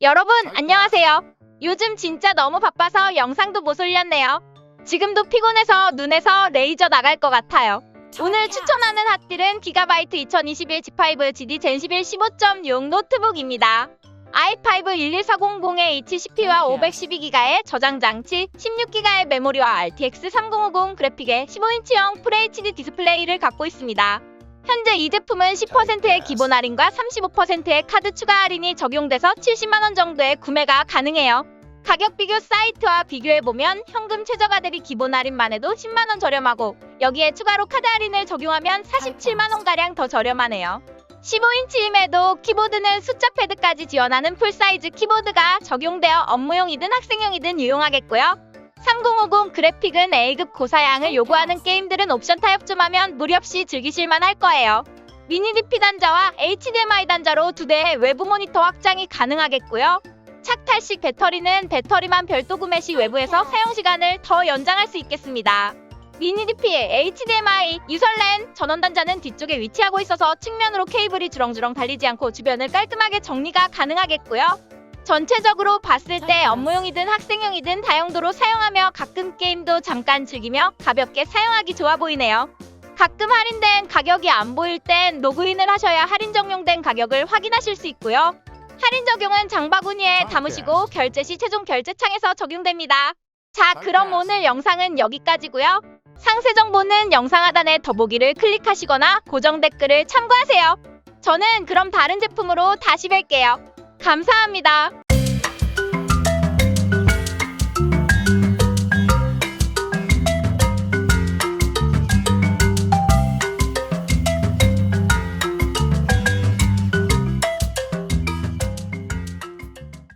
여러분 안녕하세요. 요즘 진짜 너무 바빠서 영상도 못 올렸네요. 지금도 피곤해서 눈에서 레이저 나갈 것 같아요. 오늘 추천하는 핫딜은 기가바이트 2021 G5 GD 젠11 15.6 노트북입니다. i5 11400의 HCP와 512기가의 저장 장치, 16기가의 메모리와 RTX 3050 그래픽의 15인치형 FHD 디스플레이를 갖고 있습니다. 현재 이 제품은 10%의 기본 할인과 35%의 카드 추가 할인이 적용돼서 70만원 정도의 구매가 가능해요. 가격 비교 사이트와 비교해보면 현금 최저가 대비 기본 할인만 해도 10만원 저렴하고 여기에 추가로 카드 할인을 적용하면 47만원가량 더 저렴하네요. 15인치임에도 키보드는 숫자 패드까지 지원하는 풀사이즈 키보드가 적용되어 업무용이든 학생용이든 유용하겠고요. 3050 그래픽은 A급 고사양을 요구하는 게임들은 옵션 타협 좀 하면 무리 없이 즐기실만 할 거예요. 미니 DP 단자와 HDMI 단자로 두 대의 외부 모니터 확장이 가능하겠고요. 착탈식 배터리는 배터리만 별도 구매 시 외부에서 사용 시간을 더 연장할 수 있겠습니다. 미니 DP, HDMI, 유설랜 전원 단자는 뒤쪽에 위치하고 있어서 측면으로 케이블이 주렁주렁 달리지 않고 주변을 깔끔하게 정리가 가능하겠고요. 전체적으로 봤을 때 업무용이든 학생용이든 다용도로 사용하며 가끔 게임도 잠깐 즐기며 가볍게 사용하기 좋아 보이네요. 가끔 할인된 가격이 안 보일 땐 로그인을 하셔야 할인 적용된 가격을 확인하실 수 있고요. 할인 적용은 장바구니에 담으시고 결제 시 최종 결제 창에서 적용됩니다. 자, 그럼 오늘 영상은 여기까지고요. 상세 정보는 영상 하단의 더보기를 클릭하시거나 고정 댓글을 참고하세요. 저는 그럼 다른 제품으로 다시 뵐게요. 감사합니다.